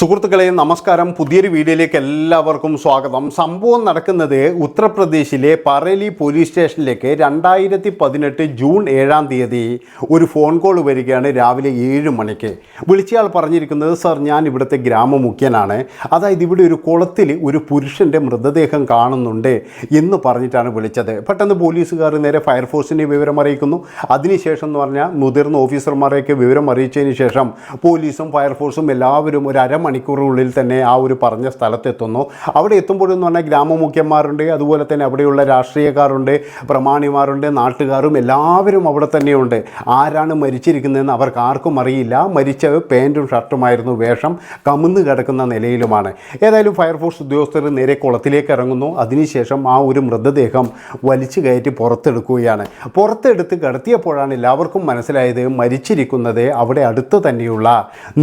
സുഹൃത്തുക്കളെ നമസ്കാരം. പുതിയൊരു വീഡിയോയിലേക്ക് എല്ലാവർക്കും സ്വാഗതം. സംഭവം നടക്കുന്നത് ഉത്തർപ്രദേശിലെ പറലി പോലീസ് സ്റ്റേഷനിലേക്ക് രണ്ടായിരത്തി പതിനെട്ട് ജൂൺ ഏഴാം തീയതി ഒരു ഫോൺ കോൾ വരികയാണ് രാവിലെ ഏഴ് മണിക്ക്. വിളിച്ചയാൾ പറഞ്ഞിരിക്കുന്നത് സർ ഞാൻ ഇവിടുത്തെ ഗ്രാമമുഖ്യനാണ്. അതായത് ഇവിടെ ഒരു കുളത്തിൽ ഒരു പുരുഷന്റെ മൃതദേഹം കാണുന്നുണ്ട് എന്ന് പറഞ്ഞിട്ടാണ് വിളിച്ചത്. പെട്ടെന്ന് പോലീസുകാർ നേരെ ഫയർഫോഴ്സിന്റെ വിവരം അറിയിക്കുന്നു. അതിനുശേഷം എന്ന് പറഞ്ഞാൽ മുതിർന്ന ഓഫീസർമാരെയൊക്കെ വിവരം അറിയിച്ചതിന് ശേഷം പോലീസും ഫയർഫോഴ്സും എല്ലാവരും ഒരു അരമണിക്കൂറിനുള്ളിൽ തന്നെ ആ ഒരു പറഞ്ഞ സ്ഥലത്തെത്തുന്നു. അവിടെ എത്തുമ്പോഴെന്ന് പറഞ്ഞാൽ ഗ്രാമമുഖ്യന്മാരുണ്ട് അതുപോലെ തന്നെ അവിടെയുള്ള രാഷ്ട്രീയക്കാരുണ്ട് പ്രമാണിമാരുണ്ട് നാട്ടുകാരും എല്ലാവരും അവിടെ തന്നെയുണ്ട്. ആരാണ് മരിച്ചിരിക്കുന്നതെന്ന് അവർക്ക് ആർക്കും അറിയില്ല. മരിച്ച പാന്റും ഷർട്ടുമായിരുന്നു വേഷം കമിന്ന് കിടക്കുന്ന നിലയിലുമാണ്. ഏതായാലും ഫയർഫോഴ്സ് ഉദ്യോഗസ്ഥർ നേരെ കുളത്തിലേക്ക് ഇറങ്ങുന്നു. അതിനുശേഷം ആ ഒരു മൃതദേഹം വലിച്ചു കയറ്റി പുറത്തെടുക്കുകയാണ്. പുറത്തെടുത്ത് കിടത്തിയപ്പോഴാണ് എല്ലാവർക്കും മനസ്സിലായത് മരിച്ചിരിക്കുന്നത് അവിടെ അടുത്ത് തന്നെയുള്ള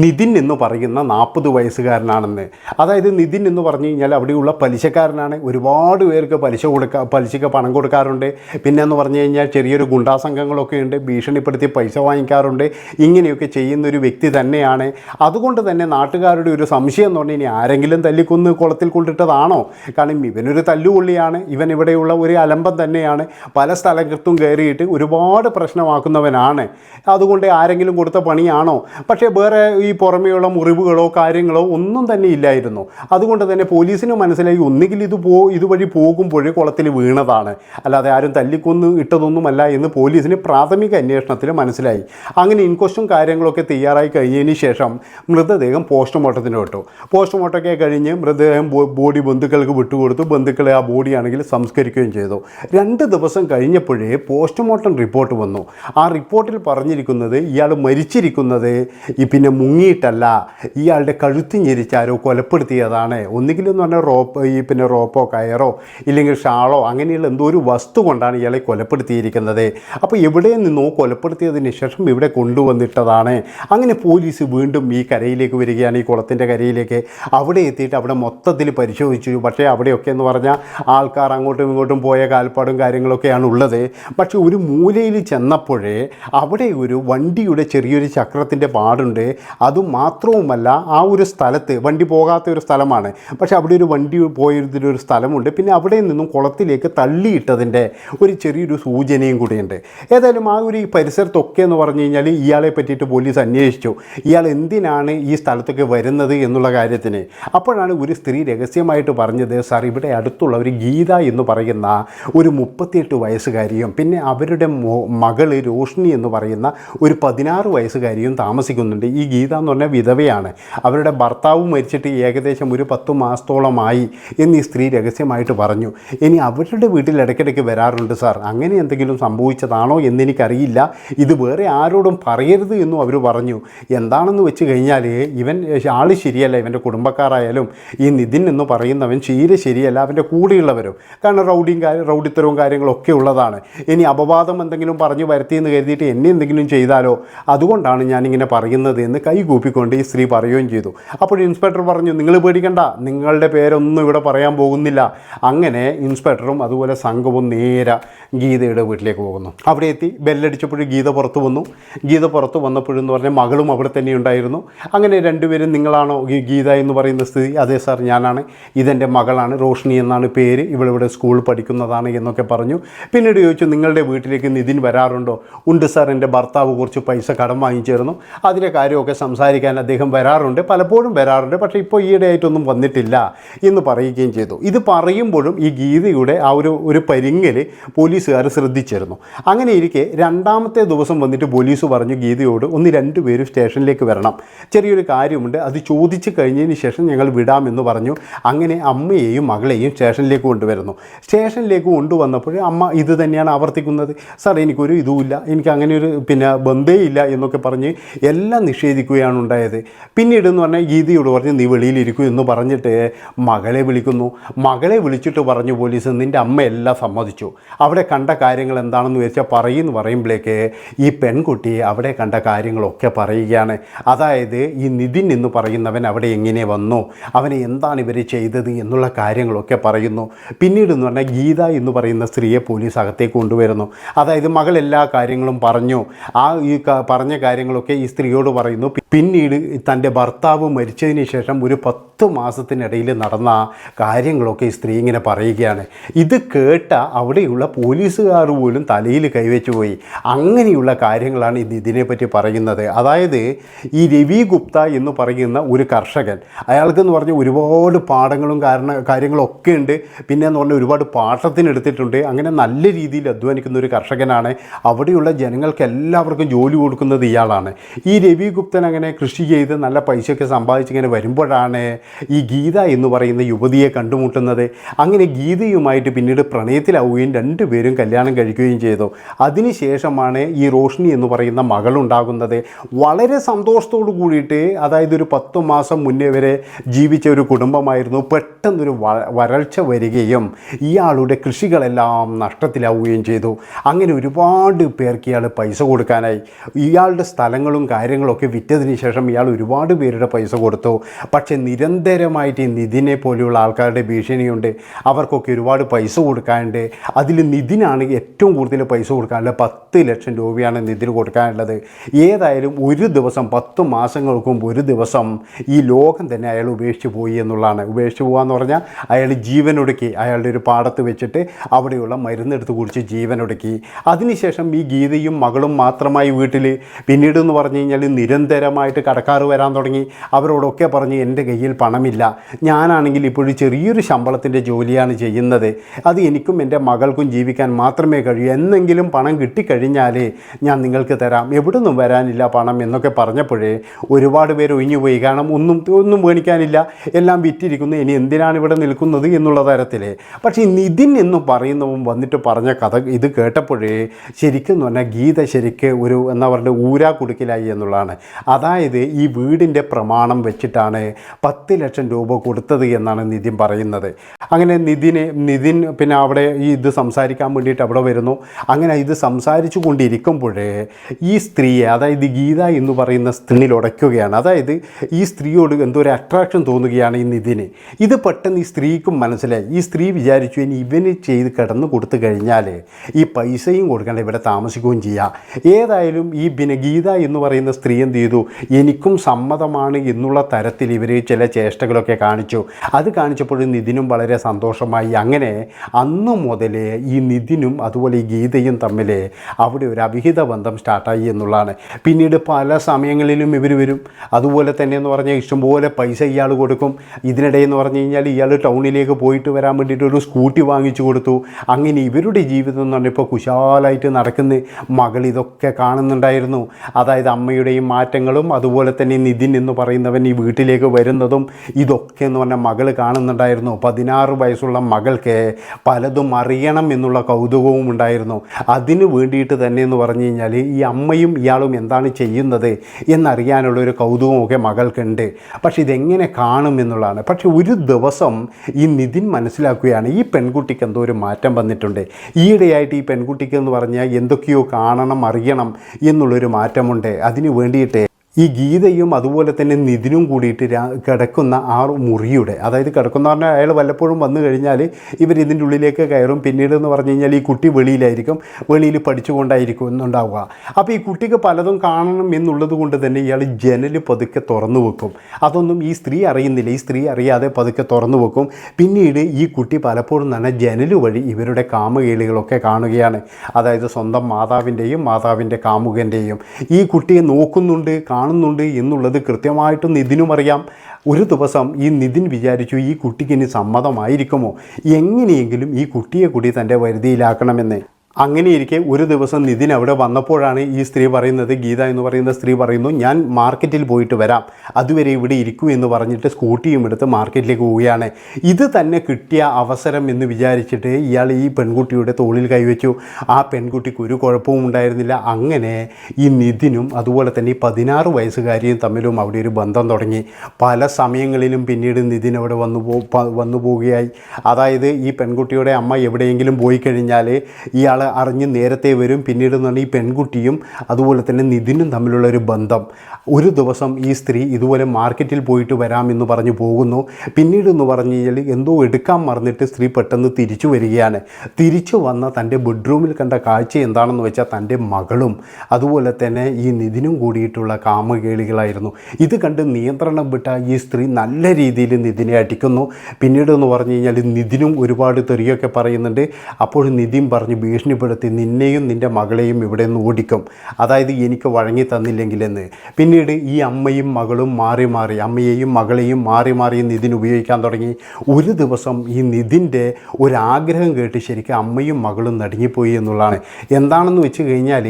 നിതിൻ എന്ന് പറയുന്ന നാൽപ്പത് വയസ്സുകാരനാണെന്ന്. അതായത് നിതിൻ എന്ന് പറഞ്ഞു കഴിഞ്ഞാൽ അവിടെയുള്ള പലിശക്കാരനാണ്. ഒരുപാട് പേർക്ക് പലിശ കൊടുക്കുക പലിശക്ക് പണം കൊടുക്കാറുണ്ട്. പിന്നെ എന്ന് പറഞ്ഞു കഴിഞ്ഞാൽ ചെറിയൊരു ഗുണ്ടാ സംഘങ്ങളൊക്കെ ഉണ്ട്. ഭീഷണിപ്പെടുത്തി പൈസ വാങ്ങിക്കാറുണ്ട്. ഇങ്ങനെയൊക്കെ ചെയ്യുന്ന ഒരു വ്യക്തി തന്നെയാണ്. അതുകൊണ്ട് തന്നെ നാട്ടുകാരുടെ ഒരു സംശയം എന്ന് പറഞ്ഞാൽ ഇനി ആരെങ്കിലും തല്ലിക്കൊന്ന് കുളത്തിൽ കൊണ്ടിട്ടതാണോ? കാരണം ഇവനൊരു തല്ലുകൊള്ളിയാണ് ഇവൻ ഇവിടെയുള്ള ഒരു അലമ്പം തന്നെയാണ്. പല സ്ഥലത്തും കയറിയിട്ട് ഒരുപാട് പ്രശ്നമാക്കുന്നവനാണ്. അതുകൊണ്ട് ആരെങ്കിലും കൊടുത്ത പണിയാണോ? പക്ഷേ വേറെ ഈ പുറമെയുള്ള മുറിവുകളോ കാര്യങ്ങളോ ഒന്നും തന്നെ ഇല്ലായിരുന്നു. അതുകൊണ്ട് തന്നെ പോലീസിന് മനസ്സിലായി ഒന്നുകിൽ ഇത് പോ ഇതുവഴി പോകുമ്പോൾ കുളത്തിൽ വീണതാണ്. അല്ലാതെ ആരും തല്ലിക്കൊന്ന് ഇട്ടതൊന്നുമല്ല എന്ന് പോലീസിന് പ്രാഥമിക അന്വേഷണത്തിൽ മനസ്സിലായി. അങ്ങനെ ഇൻക്വസ്റ്റും കാര്യങ്ങളൊക്കെ തയ്യാറായി കഴിഞ്ഞതിന് ശേഷം മൃതദേഹം പോസ്റ്റ്മോർട്ടത്തിന് വിട്ടു. പോസ്റ്റ്മോർട്ടമൊക്കെ കഴിഞ്ഞ് മൃതദേഹം ബോഡി ബന്ധുക്കൾക്ക് വിട്ടുകൊടുത്തു. ബന്ധുക്കളെ ആ ബോഡിയാണെങ്കിൽ സംസ്കരിക്കുകയും ചെയ്തു. രണ്ട് ദിവസം കഴിഞ്ഞപ്പോഴേ പോസ്റ്റ്മോർട്ടം റിപ്പോർട്ട് വന്നു. ആ റിപ്പോർട്ടിൽ പറഞ്ഞിരിക്കുന്നത് ഇയാൾ മരിച്ചിരിക്കുന്നത് ഈ പിന്നെ മുങ്ങിയിട്ടല്ല. ഇയാളുടെ കഴുത്ത് ഞെരിച്ചാരോ കൊലപ്പെടുത്തിയതാണ്. ഒന്നുകിൽ എന്ന് പറഞ്ഞാൽ റോപ്പ് ഈ പിന്നെ റോപ്പോ കയറോ ഇല്ലെങ്കിൽ ഷാളോ അങ്ങനെയുള്ള എന്തോ ഒരു വസ്തു കൊണ്ടാണ് ഇയാളെ കൊലപ്പെടുത്തിയിരിക്കുന്നത്. അപ്പോൾ എവിടെ നിന്നോ കൊലപ്പെടുത്തിയതിന് ശേഷം ഇവിടെ കൊണ്ടുവന്നിട്ടതാണ്. അങ്ങനെ പോലീസ് വീണ്ടും ഈ കരയിലേക്ക് വരികയാണ് ഈ കുളത്തിന്റെ കരയിലേക്ക്. അവിടെ എത്തിയിട്ട് അവിടെ മൊത്തത്തിൽ പരിശോധിച്ചു. പക്ഷേ അവിടെയൊക്കെ എന്ന് പറഞ്ഞാൽ ആൾക്കാർ അങ്ങോട്ടും ഇങ്ങോട്ടും പോയ കാൽപ്പാടും കാര്യങ്ങളൊക്കെയാണ് ഉള്ളത്. പക്ഷേ ഒരു മൂലയിൽ ചെന്നപ്പോഴേ അവിടെ ഒരു വണ്ടിയുടെ ചെറിയൊരു ചക്രത്തിന്റെ പാടുണ്ട്. അതും മാത്രവുമല്ല ആ ഒരു സ്ഥലത്ത് വണ്ടി പോകാത്ത ഒരു സ്ഥലമാണ്. പക്ഷേ അവിടെ ഒരു വണ്ടി പോയതിന്റെ ഒരു സ്ഥലമുണ്ട്. പിന്നെ അവിടെ നിന്നും കുളത്തിലേക്ക് തള്ളിയിട്ടതിന്റെ ഒരു ചെറിയൊരു സൂചനയും കൂടിയുണ്ട്. ഏതായാലും ആ ഒരു പരിസരത്തൊക്കെ എന്ന് പറഞ്ഞു കഴിഞ്ഞാൽ ഇയാളെ പറ്റിയിട്ട് പോലീസ് അന്വേഷിച്ചു. ഇയാൾ എന്തിനാണ് ഈ സ്ഥലത്തൊക്കെ വരുന്നത് എന്നുള്ള കാര്യത്തിന്. അപ്പോഴാണ് ഒരു സ്ത്രീ രഹസ്യമായിട്ട് പറഞ്ഞത് സാർ ഇവിടെ അടുത്തുള്ള ഒരു ഗീത എന്ന് പറയുന്ന ഒരു മുപ്പത്തിയെട്ട് വയസ്സുകാരിയും പിന്നെ അവരുടെ മകൾ രോഷ്ണി എന്ന് പറയുന്ന ഒരു പതിനാറ് വയസ്സുകാരിയും താമസിക്കുന്നുണ്ട്. ഈ ഗീത എന്ന് പറഞ്ഞാൽ വിധവയാണ്. അവരുടെ ഭർത്താവ് മരിച്ചിട്ട് ഏകദേശം ഒരു പത്ത് മാസത്തോളമായി എന്ന് ഈ സ്ത്രീ രഹസ്യമായിട്ട് പറഞ്ഞു. ഇനി അവരുടെ വീട്ടിൽ ഇടയ്ക്കിടയ്ക്ക് വരാറുണ്ട് സാർ. അങ്ങനെ എന്തെങ്കിലും സംഭവിച്ചതാണോ എന്നെനിക്കറിയില്ല ഇത് വേറെ ആരോടും പറയരുത് എന്നും അവർ പറഞ്ഞു. എന്താണെന്ന് വെച്ച് കഴിഞ്ഞാൽ ഇവൻ ആൾ ശരിയല്ല ഇവന്റെ കുടുംബക്കാരായാലും ഈ നിതിൻ എന്ന് പറയുന്നവൻ തീരെ ശരിയല്ല അവന്റെ കൂടെയുള്ളവരും. കാരണം റൗഡിയും കാര്യം റൗഡിത്തരവും കാര്യങ്ങളൊക്കെ ഉള്ളതാണ്. ഇനി അപവാദം എന്തെങ്കിലും പറഞ്ഞു വരുത്തിയെന്ന് കരുതിയിട്ട് എന്നെ എന്തെങ്കിലും ചെയ്താലോ? അതുകൊണ്ടാണ് ഞാനിങ്ങനെ പറയുന്നത് എന്ന് കൈകൂപ്പിക്കൊണ്ട് ഈ സ്ത്രീ പറയുകയും ചെയ്തു. അപ്പോൾ ഇൻസ്പെക്ടർ പറഞ്ഞു നിങ്ങൾ പേടിക്കണ്ട നിങ്ങളുടെ പേരൊന്നും ഇവിടെ പറയാൻ പോകുന്നില്ല. അങ്ങനെ ഇൻസ്പെക്ടറും അതുപോലെ സംഘവും നേരെ ഗീതയുടെ വീട്ടിലേക്ക് പോകുന്നു. അവിടെ എത്തി ബെല്ലടിച്ചപ്പോഴും ഗീത പുറത്തു വന്നു. ഗീത പുറത്ത് വന്നപ്പോഴെന്ന് പറഞ്ഞാൽ മകളും അവിടെ തന്നെ ഉണ്ടായിരുന്നു. അങ്ങനെ രണ്ടുപേരും നിങ്ങളാണോ ഗീത എന്ന് പറയുന്ന സ്ഥിതി? അതേ സാർ ഞാനാണ്. ഇതെന്റെ മകളാണ് റോഷ്നി എന്നാണ് പേര്. ഇവളിവിടെ സ്കൂളിൽ പഠിക്കുന്നതാണ് എന്നൊക്കെ പറഞ്ഞു. പിന്നീട് ചോദിച്ചു നിങ്ങളുടെ വീട്ടിലേക്ക് നിതിൻ വരാറുണ്ടോ? ഉണ്ട് സാർ എന്റെ ഭർത്താവ് കുറച്ച് പൈസ കടം വാങ്ങിച്ചിരുന്നു അതിലെ കാര്യമൊക്കെ സംസാരിക്കാൻ അദ്ദേഹം വരാറുണ്ട്. പലപ്പോഴും വരാറുണ്ട്. പക്ഷേ ഇപ്പോൾ ഈയിടെയായിട്ടൊന്നും വന്നിട്ടില്ല എന്ന് പറയുകയും ചെയ്തു. ഇത് പറയുമ്പോഴും ഈ ഗീതയുടെ ആ ഒരു ഒരു പരിങ്ങൽ പോലീസുകാർ ശ്രദ്ധിച്ചിരുന്നു. അങ്ങനെ ഇരിക്കെ രണ്ടാമത്തെ ദിവസം വന്നിട്ട് പോലീസ് പറഞ്ഞു ഗീതയോട് ഒന്ന് രണ്ട് പേരും സ്റ്റേഷനിലേക്ക് വരണം. ചെറിയൊരു കാര്യമുണ്ട്. അത് ചോദിച്ചു കഴിഞ്ഞതിന് ശേഷം ഞങ്ങൾ വിടാമെന്ന് പറഞ്ഞു. അങ്ങനെ അമ്മയെയും മകളെയും സ്റ്റേഷനിലേക്ക് കൊണ്ടുവരുന്നു. സ്റ്റേഷനിലേക്ക് കൊണ്ടുവന്നപ്പോൾ അമ്മ ഇത് തന്നെയാണ് ആവർത്തിക്കുന്നത്. സാർ എനിക്കൊരു ഇതുമില്ല. എനിക്ക് അങ്ങനെ ഒരു പിന്നെ ബന്ധേയില്ല എന്നൊക്കെ പറഞ്ഞ് എല്ലാം നിഷേധിക്കുകയാണ് ഉണ്ടായത്. പിന്നീട് എന്ന് പറഞ്ഞാൽ ഗീതയോട് പറഞ്ഞ് നീ വെളിയിലിരിക്കൂ എന്ന് പറഞ്ഞിട്ട് മകളെ വിളിക്കുന്നു. മകളെ വിളിച്ചിട്ട് പറഞ്ഞു പോലീസ് നിന്റെ അമ്മയെല്ലാം സമ്മതിച്ചു. അവിടെ കണ്ട കാര്യങ്ങൾ എന്താണെന്ന് വെച്ചാൽ പറയുമെന്ന് പറയുമ്പോഴേക്ക് ഈ പെൺകുട്ടി അവിടെ കണ്ട കാര്യങ്ങളൊക്കെ പറയുകയാണ്. അതായത് ഈ നിതിൻ എന്ന് പറയുന്നവൻ അവിടെ എങ്ങനെ വന്നു? അവനെ എന്താണ് ഇവർ ചെയ്തത് എന്നുള്ള കാര്യങ്ങളൊക്കെ പറയുന്നു. പിന്നീട് എന്ന് പറഞ്ഞാൽ ഗീത എന്ന് പറയുന്ന സ്ത്രീയെ പോലീസ് അകത്തേക്ക് കൊണ്ടുവരുന്നു. അതായത് മകൾ എല്ലാ കാര്യങ്ങളും പറഞ്ഞു. ആ ഈ പറഞ്ഞ കാര്യങ്ങളൊക്കെ ഈ സ്ത്രീയോട് പറയുന്നു. പിന്നീട് തന്റെ ഭർത്താവ് മരിച്ചതിന് ശേഷം ഒരു പത്ത് മാസത്തിനിടയിൽ നടന്ന കാര്യങ്ങളൊക്കെ ഈ സ്ത്രീ ഇങ്ങനെ പറയുകയാണ്. ഇത് കേട്ട അവിടെയുള്ള പോലീസുകാർ പോലും തലയിൽ കൈവച്ചു പോയി അങ്ങനെയുള്ള കാര്യങ്ങളാണ് ഇത് ഇതിനെപ്പറ്റി പറയുന്നത്. അതായത് ഈ രവി ഗുപ്ത എന്ന് പറയുന്ന ഒരു കർഷകൻ അയാൾക്കെന്ന് പറഞ്ഞാൽ ഒരുപാട് പാഠങ്ങളും കാരണ കാര്യങ്ങളൊക്കെ ഉണ്ട്. പിന്നെ എന്ന് പറഞ്ഞാൽ ഒരുപാട് പാട്ടത്തിനെടുത്തിട്ടുണ്ട് അങ്ങനെ നല്ല രീതിയിൽ അധ്വാനിക്കുന്ന ഒരു കർഷകനാണ്. അവിടെയുള്ള ജനങ്ങൾക്ക് എല്ലാവർക്കും ജോലി കൊടുക്കുന്നത് ഇയാളാണ്. ഈ രവി ഗുപ്തൻ അങ്ങനെ കൃഷി ചെയ്ത് നല്ല പൈസയൊക്കെ സമ്പാദിച്ച് ഇങ്ങനെ വരുമ്പോഴാണ് ഈ ഗീത എന്ന് പറയുന്ന യുവതിയെ കണ്ടുമുട്ടുന്നത്. അങ്ങനെ ഗീതയുമായിട്ട് പിന്നീട് പ്രണയത്തിലാവുകയും രണ്ടുപേരും കല്യാണം കഴിക്കുകയും ചെയ്തു. അതിനുശേഷമാണ് ഈ റോഷ്നി എന്ന് പറയുന്ന മകളുണ്ടാകുന്നത്. വളരെ സന്തോഷത്തോടു കൂടിയിട്ട് അതായത് ഒരു പത്ത് മാസം മുന്നേ വരെ ജീവിച്ച ഒരു കുടുംബമായിരുന്നു. പെട്ടെന്നൊരു വരൾച്ച വരികയും ഇയാളുടെ കൃഷികളെല്ലാം നഷ്ടത്തിലാവുകയും ചെയ്തു. അങ്ങനെ ഒരുപാട് പേർക്ക് ഇയാൾ പൈസ കൊടുക്കാനായി. ഇയാളുടെ സ്ഥലങ്ങളും കാര്യങ്ങളൊക്കെ വിറ്റതിന് ശേഷം ഇയാൾ ഒരുപാട് പേരുടെ പൈസ കൊടുത്തു. പക്ഷേ നിരന്തരമായിട്ട് ഈ നിതിനെ പോലെയുള്ള ആൾക്കാരുടെ ഭീഷണിയുണ്ട്. അവർക്കൊക്കെ ഒരുപാട് പൈസ കൊടുക്കാനുണ്ട്. അതിൽ നിധിനാണ് ഏറ്റവും കൂടുതൽ പൈസ കൊടുക്കാനുള്ളത്. പത്ത് ലക്ഷം രൂപയാണ് നിതിന് കൊടുക്കാനുള്ളത്. ഏതായാലും ഒരു ദിവസം പത്ത് മാസങ്ങൾക്ക് മുമ്പ് ഒരു ദിവസം ഈ ലോകം തന്നെ അയാൾ ഉപേക്ഷിച്ച് പോയി എന്നുള്ളതാണ്. ഉപേക്ഷിച്ച് പോകാന്ന് പറഞ്ഞാൽ അയാൾ ജീവനൊടുക്കി അയാളുടെ ഒരു പാടത്ത് വെച്ചിട്ട് അവിടെയുള്ള മരുന്നെടുത്ത് കുടിച്ച് ജീവനൊടുക്കി അതിനുശേഷം ഈ ഗീതയും മകളും മാത്രമായി വീട്ടിൽ പിന്നീട് എന്ന് പറഞ്ഞു കഴിഞ്ഞാൽ നിരന്തരമായിട്ട് കടക്കാർ വരാൻ തുടങ്ങി. അവരോടൊക്കെ പറഞ്ഞ് എന്റെ കയ്യിൽ പണമില്ല. ഞാനാണെങ്കിൽ ഇപ്പോഴും ചെറിയൊരു ശമ്പളത്തിന്റെ ജോലിയാണ് ചെയ്യുന്നത്. അത് എനിക്കും എന്റെ മകൾക്കും ജീവിക്കാൻ മാത്രമേ കഴിയൂ. എന്നെങ്കിലും പണം കിട്ടിക്കഴിഞ്ഞാൽ ഞാൻ നിങ്ങൾക്ക് തരാം. എവിടെ നിന്നും വരാനില്ല പണം എന്നൊക്കെ പറഞ്ഞപ്പോഴേ ഒരുപാട് പേര് ഒഴിഞ്ഞുപോയി. കാരണം ഒന്നും ഒന്നും മേടിക്കാനില്ല എല്ലാം വിറ്റിരിക്കുന്നു. ഇനി എന്തിനാണ് ഇവിടെ നിൽക്കുന്നത് എന്നുള്ള തരത്തിൽ പക്ഷേ നിതിൻ എന്ന് പറയുന്നവൻ വന്നിട്ട് പറഞ്ഞ കഥ ഇത് കേട്ടപ്പോഴേ ശരിക്കും എന്ന് പറഞ്ഞാൽ ഗീത ശരിക്ക് ഒരു എന്നാ പറയുക ഊരാ കുടുക്കിലായി എന്നുള്ളതാണ്. അതായത് ഈ വീടിന്റെ പ്രമാണം വെച്ചിട്ടാണ് പത്ത് ലക്ഷം രൂപ കൊടുത്തത് എന്നാണ് നിതിൻ പറയുന്നത്. അങ്ങനെ നിതിനെ നിതിൻ പിന്നെ അവിടെ ഈ ഇത് സംസാരിക്കാൻ വേണ്ടിയിട്ട് അവിടെ വരുന്നു. അങ്ങനെ ഇത് സംസാരിച്ചു കൊണ്ടിരിക്കുമ്പോഴേ ഈ സ്ത്രീയെ അതായത് ഗീത എന്ന് പറയുന്ന സ്ത്രീയിൽ ഉടയ്ക്കുകയാണ്. അതായത് ഈ സ്ത്രീയോട് എന്തോ ഒരു അട്രാക്ഷൻ തോന്നുകയാണ് ഈ നിതിന്. ഇത് പെട്ടെന്ന് ഈ സ്ത്രീക്കും മനസ്സിലായി. ഈ സ്ത്രീ വിചാരിച്ചു ഇനി ഇവന് ചെയ്ത് കിടന്നു കൊടുത്തു കഴിഞ്ഞാൽ ഈ പൈസയും കൊടുക്കേണ്ട ഇവിടെ താമസിക്കുകയും ചെയ്യാം. ഏതായാലും ഈ പിന്നെ ഗീത എന്ന് പറയുന്ന സ്ത്രീ എന്ത് ചെയ്തു? എനിക്കും സമ്മതമാണ് എന്നുള്ള തരത്തിൽ ഇവർ ചില ചേഷ്ടകളൊക്കെ കാണിച്ചു. അത് കാണിച്ചപ്പോൾ നിതിനും വളരെ സന്തോഷമായി. അങ്ങനെ അന്നു മുതൽ ഈ നിതിനും അതുപോലെ ഈ ഗീതയും തമ്മിൽ അവിടെ ഒരു അവിഹിത ബന്ധം സ്റ്റാർട്ടായി എന്നുള്ളതാണ്. പിന്നീട് പല സമയങ്ങളിലും ഇവർ വരും. അതുപോലെ തന്നെ എന്ന് പറഞ്ഞാൽ ഇഷ്ടംപോലെ പൈസ ഇയാൾ കൊടുക്കും. ഇതിനിടെ എന്ന് പറഞ്ഞു കഴിഞ്ഞാൽ ഇയാൾ ടൗണിലേക്ക് പോയിട്ട് വരാൻ വേണ്ടിയിട്ട് ഒരു സ്കൂട്ടി വാങ്ങിച്ചു കൊടുത്തു. അങ്ങനെ ഇവരുടെ ജീവിതം എന്ന് പറഞ്ഞാൽ ഇപ്പോൾ കുശാലായിട്ട് നടക്കുന്ന മകൾ ഇതൊക്കെ കാണുന്നുണ്ടായിരുന്നു. അതായത് അമ്മയുടെയും മാറ്റങ്ങളും അതുപോലെ തന്നെ നിതിൻ എന്ന് പറയുന്നവൻ ഈ വീട്ടിലേക്ക് വരുന്നതും ഇതൊക്കെ എന്ന് പറഞ്ഞാൽ മകൾ കാണുന്നുണ്ടായിരുന്നു. പതിനാറ് വയസ്സുള്ള മകൾക്ക് പലതും അറിയണം എന്നുള്ള കൗതുകവും ഉണ്ടായിരുന്നു. അതിന് വേണ്ടിയിട്ട് തന്നെ എന്ന് പറഞ്ഞു കഴിഞ്ഞാൽ ഈ അമ്മയും ഇയാളും എന്താണ് ചെയ്യുന്നത് എന്നറിയാനുള്ള ഒരു കൗതുകമൊക്കെ മകൾക്കുണ്ട്. പക്ഷെ ഇതെങ്ങനെ കാണും എന്നുള്ളതാണ്. പക്ഷെ ഒരു ദിവസം ഈ നിതിൻ മനസ്സിലാക്കുകയാണ് ഈ പെൺകുട്ടിക്ക് എന്തോ ഒരു മാറ്റം വന്നിട്ടുണ്ട്. ഈയിടെയായിട്ട് ഈ പെൺകുട്ടിക്ക് എന്ന് പറഞ്ഞാൽ എന്തൊക്കെയോ കാണണം അറിയണം എന്നുള്ളൊരു മാറ്റമുണ്ട്. അതിന് വേണ്ടിയിട്ട് ഈ ഗീതയും അതുപോലെ തന്നെ നിതിനും കൂടിയിട്ട് കിടക്കുന്ന ആ മുറിയുടെ അതായത് കിടക്കുന്ന പറഞ്ഞാൽ അയാൾ വല്ലപ്പോഴും വന്നു കഴിഞ്ഞാൽ ഇവർ ഇതിന്റെ ഉള്ളിലേക്ക് കയറും. പിന്നീട് എന്ന് പറഞ്ഞു കഴിഞ്ഞാൽ ഈ കുട്ടി വെളിയിലായിരിക്കും. വെളിയിൽ പഠിച്ചുകൊണ്ടായിരിക്കും എന്നുണ്ടാവുക അപ്പോൾ ഈ കുട്ടിക്ക് പലതും കാണണം എന്നുള്ളത് കൊണ്ട് തന്നെ ഇയാൾ ജനൽ പതുക്കെ തുറന്നു വെക്കും. അതൊന്നും ഈ സ്ത്രീ അറിയുന്നില്ല. ഈ സ്ത്രീ അറിയാതെ പതുക്കെ തുറന്നു വെക്കും. പിന്നീട് ഈ കുട്ടി പലപ്പോഴും തന്നെ ജനൽ വഴി ഇവരുടെ കാമകേളികളൊക്കെ കാണുകയാണ്. അതായത് സ്വന്തം മാതാവിന്റെയും മാതാവിന്റെ കാമുകന്റെയും. ഈ കുട്ടിയെ നോക്കുന്നുണ്ട് കാണുന്നുണ്ട് എന്നുള്ളത് കൃത്യമായിട്ടും നിതിനും അറിയാം. ഒരു ദിവസം ഈ നിതിൻ വിചാരിച്ചു ഈ കുട്ടിക്ക് ഇനി സമ്മതമായിരിക്കുമോ? എങ്ങനെയെങ്കിലും ഈ കുട്ടിയെ കൂടി തന്റെ വരുതിയിലാക്കണമെന്ന്. അങ്ങനെ ഇരിക്കെ ഒരു ദിവസം നിതിൻ അവിടെ വന്നപ്പോഴാണ് ഈ സ്ത്രീ പറയുന്നത് ഗീത എന്ന് പറയുന്ന സ്ത്രീ പറയുന്നു ഞാൻ മാർക്കറ്റിൽ പോയിട്ട് വരാം. അതുവരെ ഇവിടെ ഇരിക്കൂ എന്ന് പറഞ്ഞിട്ട് സ്കൂട്ടിയും എടുത്ത് മാർക്കറ്റിലേക്ക് പോവുകയാണ്. ഇത് തന്നെ കിട്ടിയ അവസരം എന്ന് വിചാരിച്ചിട്ട് ഇയാൾ ഈ പെൺകുട്ടിയുടെ തോളിൽ കൈവച്ചു. ആ പെൺകുട്ടിക്ക് ഒരു കുഴപ്പവും ഉണ്ടായിരുന്നില്ല. അങ്ങനെ ഈ നിതിനും അതുപോലെ തന്നെ ഈ പതിനാറ് വയസ്സുകാരിയും തമ്മിലും അവിടെ ഒരു ബന്ധം തുടങ്ങി. പല സമയങ്ങളിലും പിന്നീട് നിതിൻ അവിടെ വന്നു പോ വന്നു പോവുകയായി. അതായത് ഈ പെൺകുട്ടിയുടെ അമ്മ എവിടെയെങ്കിലും പോയി കഴിഞ്ഞാൽ ഇയാൾ അറിഞ്ഞ് നേരത്തെ വരും. പിന്നീട് എന്ന് പറഞ്ഞാൽ ഈ പെൺകുട്ടിയും അതുപോലെ തന്നെ നിതിനും തമ്മിലുള്ള ഒരു ബന്ധം. ഒരു ദിവസം ഈ സ്ത്രീ ഇതുപോലെ മാർക്കറ്റിൽ പോയിട്ട് വരാമെന്ന് പറഞ്ഞു പോകുന്നു. പിന്നീട് എന്ന് പറഞ്ഞു കഴിഞ്ഞാൽ എന്തോ എടുക്കാൻ മറന്നിട്ട് സ്ത്രീ പെട്ടെന്ന് തിരിച്ചു വരികയാണ്. തിരിച്ചു വന്ന തന്റെ ബെഡ്റൂമിൽ കണ്ട കാഴ്ച എന്താണെന്ന് വെച്ചാൽ തന്റെ മകളും അതുപോലെ തന്നെ ഈ നിതിനും കൂടിയിട്ടുള്ള കാമകേളികളായിരുന്നു. ഇത് കണ്ട് നിയന്ത്രണം വിട്ട ഈ സ്ത്രീ നല്ല രീതിയിൽ നിതിനെ അടിക്കുന്നു. പിന്നീട് എന്ന് പറഞ്ഞു കഴിഞ്ഞാൽ നിതിനും ഒരുപാട് തെറിയൊക്കെ പറയുന്നുണ്ട്. അപ്പോൾ നിതിൻ പറഞ്ഞ് ഭീഷണിപ്പെടുത്തി നിന്നെയും നിന്റെ മകളെയും ഇവിടെ നിന്ന് ഓടിക്കും. അതായത് എനിക്ക് വഴങ്ങി തന്നില്ലെങ്കിലെന്ന്. പിന്നീട് ഈ അമ്മയും മകളും മാറി മാറി അമ്മയെയും മകളെയും മാറി മാറി നിതിൻ ഉപയോഗിക്കാൻ തുടങ്ങി. ഒരു ദിവസം ഈ നിതിന്റെ ഒരാഗ്രഹം കേട്ട് ശരിക്കും അമ്മയും മകളും നടുങ്ങിപ്പോയി എന്നുള്ളതാണ്. എന്താണെന്ന് വെച്ച് കഴിഞ്ഞാൽ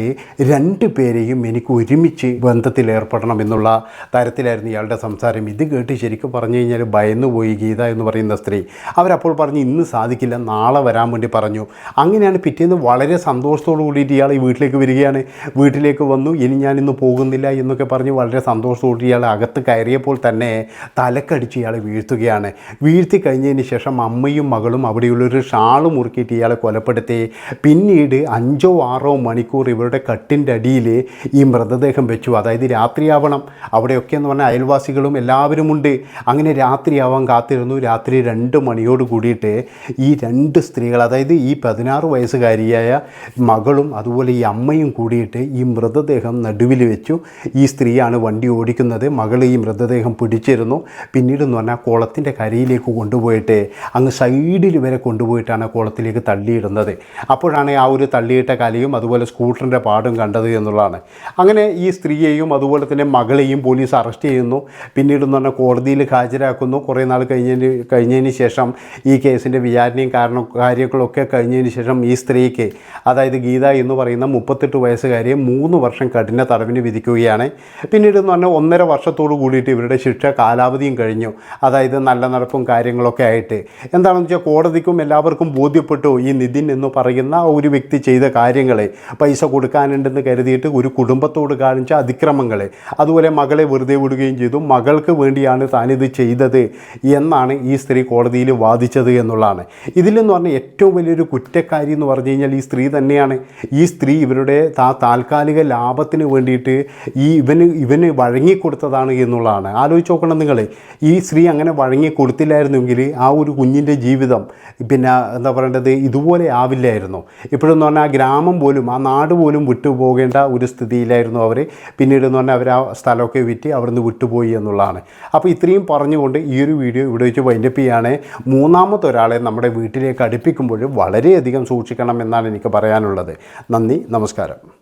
രണ്ട് പേരെയും എനിക്ക് ഒരുമിച്ച് ബന്ധത്തിൽ ഏർപ്പെടണം എന്നുള്ള തരത്തിലായിരുന്നു ഇയാളുടെ സംസാരം. ഇത് കേട്ട് ശരിക്കും പറഞ്ഞു കഴിഞ്ഞാൽ ഭയന്നു പോയി ഗീത എന്ന് പറയുന്ന സ്ത്രീ. അവരപ്പോൾ പറഞ്ഞു ഇന്ന് സാധിക്കില്ല നാളെ വരാൻ വേണ്ടി പറഞ്ഞു. അങ്ങനെയാണ് പിറ്റേന്ന് വളരെ സന്തോഷത്തോടു കൂടിയിട്ട് ഇയാൾ ഈ വീട്ടിലേക്ക് വരികയാണ്. വീട്ടിലേക്ക് വന്നു ഇനി ഞാനിന്ന് പോകുന്നില്ല എന്നൊക്കെ പറഞ്ഞ് വളരെ സന്തോഷത്തോടെ ഇയാൾ അകത്ത് കയറിയപ്പോൾ തന്നെ തലക്കടിച്ച് ഇയാൾ വീഴ്ത്തുകയാണ്. വീഴ്ത്തി കഴിഞ്ഞതിന് ശേഷം അമ്മയും മകളും അവിടെയുള്ളൊരു ഷാൾ മുറുക്കിയിട്ട് ഇയാളെ കൊലപ്പെടുത്തി. പിന്നീട് അഞ്ചോ ആറോ മണിക്കൂർ ഇവരുടെ കട്ടിന്റെ അടിയിൽ ഈ മൃതദേഹം വെച്ചു. അതായത് രാത്രിയാവണം. അവിടെയൊക്കെ എന്ന് പറഞ്ഞാൽ അയൽവാസികളും എല്ലാവരുമുണ്ട് അങ്ങനെ രാത്രിയാവാൻ കാത്തിരുന്നു. രാത്രി രണ്ട് മണിയോട് കൂടിയിട്ട് ഈ രണ്ട് സ്ത്രീകൾ അതായത് ഈ പതിനാറ് വയസ്സുകാരിയായ മകളും അതുപോലെ ഈ അമ്മയും കൂടിയിട്ട് ഈ മൃതദേഹം നടുവിൽ വെച്ചു. ഈ സ്ത്രീയാണ് വണ്ടി ഓടിക്കുന്നത്. മകൾ ഈ മൃതദേഹം പിടിച്ചിരുന്നു. പിന്നീട് എന്ന് പറഞ്ഞാൽ കുളത്തിന്റെ കരയിലേക്ക് കൊണ്ടുപോയിട്ട് അങ്ങ് സൈഡിൽ വരെ കൊണ്ടുപോയിട്ടാണ് കുളത്തിലേക്ക് തള്ളിയിടുന്നത്. അപ്പോഴാണ് ആ ഒരു തള്ളിയിട്ട കലയും അതുപോലെ സ്കൂട്ടറിന്റെ പാടും കണ്ടത് എന്നുള്ളതാണ്. അങ്ങനെ ഈ സ്ത്രീയെയും അതുപോലെ തന്നെ മകളെയും പോലീസ് അറസ്റ്റ് ചെയ്യുന്നു. പിന്നീട് എന്ന് പറഞ്ഞാൽ കോടതിയിൽ ഹാജരാക്കുന്നു. കുറേ നാൾ കഴിഞ്ഞതിന് കഴിഞ്ഞതിന് ശേഷം ഈ കേസിന്റെ വിചാരണയും കാരണം കാര്യങ്ങളൊക്കെ കഴിഞ്ഞതിന് ശേഷം ഈ സ്ത്രീക്ക് അതായത് ഗീത എന്ന് പറയുന്ന മുപ്പത്തെട്ട് വയസ്സുകാരിയെ മൂന്ന് വർഷം കഠിന തടവിന് വിധിക്കുകയാണ്. പിന്നീട് എന്ന് പറഞ്ഞാൽ ഒന്നര വർഷത്തോട് കൂടിയിട്ട് ഇവരുടെ ശിക്ഷ കാലാവധിയും കഴിഞ്ഞു. അതായത് നല്ല നടപ്പും കാര്യങ്ങളൊക്കെ ആയിട്ട്. എന്താണെന്ന് വെച്ചാൽ കോടതിക്കും എല്ലാവർക്കും ബോധ്യപ്പെട്ടു ഈ നിതിൻ എന്ന് പറയുന്ന ഒരു വ്യക്തി ചെയ്ത കാര്യങ്ങളെ. പൈസ കൊടുക്കാനുണ്ടെന്ന് കരുതിയിട്ട് ഒരു കുടുംബത്തോട് കാണിച്ച അതിക്രമങ്ങൾ അതുപോലെ മകളെ വെറുതെ വിടുകയും ചെയ്തു. മകൾക്ക് വേണ്ടിയാണ് താനിത് ചെയ്തത് എന്നാണ് ഈ സ്ത്രീ കോടതിയിൽ വാദിച്ചത് എന്നുള്ളതാണ്. ഇതിലെന്ന് പറഞ്ഞാൽ ഏറ്റവും വലിയൊരു കുറ്റക്കാരി എന്ന് പറഞ്ഞു കഴിഞ്ഞാൽ സ്ത്രീ തന്നെയാണ്. ഈ സ്ത്രീ ഇവരുടെ താ താൽക്കാലിക ലാഭത്തിന് വേണ്ടിയിട്ട് ഈ ഇവന് ഇവന് വഴങ്ങിക്കൊടുത്തതാണ് എന്നുള്ളതാണ്. ആലോചിച്ച് നോക്കണം നിങ്ങൾ ഈ സ്ത്രീ അങ്ങനെ വഴങ്ങി കൊടുത്തില്ലായിരുന്നെങ്കിൽ ആ ഒരു കുഞ്ഞിന്റെ ജീവിതം പിന്നെ എന്താ പറയേണ്ടത് ഇതുപോലെ ആവില്ലായിരുന്നു. ഇപ്പോഴെന്ന് പറഞ്ഞാൽ ആ ഗ്രാമം പോലും ആ നാട് പോലും വിട്ടുപോകേണ്ട ഒരു സ്ഥിതിയിലായിരുന്നു അവർ പിന്നീട് എന്ന് പറഞ്ഞാൽ അവർ ആ സ്ഥലമൊക്കെ വിറ്റ് അവിടുന്ന് വിട്ടുപോയി എന്നുള്ളതാണ്. അപ്പോൾ ഇത്രയും പറഞ്ഞുകൊണ്ട് ഈ ഒരു വീഡിയോ ഇവിടെ വെച്ച് വൈൻഡപ്പ് ചെയ്യുകയാണ്. മൂന്നാമത്തെ ഒരാളെ നമ്മുടെ വീട്ടിലേക്ക് അടുപ്പിക്കുമ്പോൾ വളരെയധികം സൂക്ഷിക്കണം എന്നാണ് എനിക്ക് പറയാനുള്ളത്. നന്ദി നമസ്കാരം.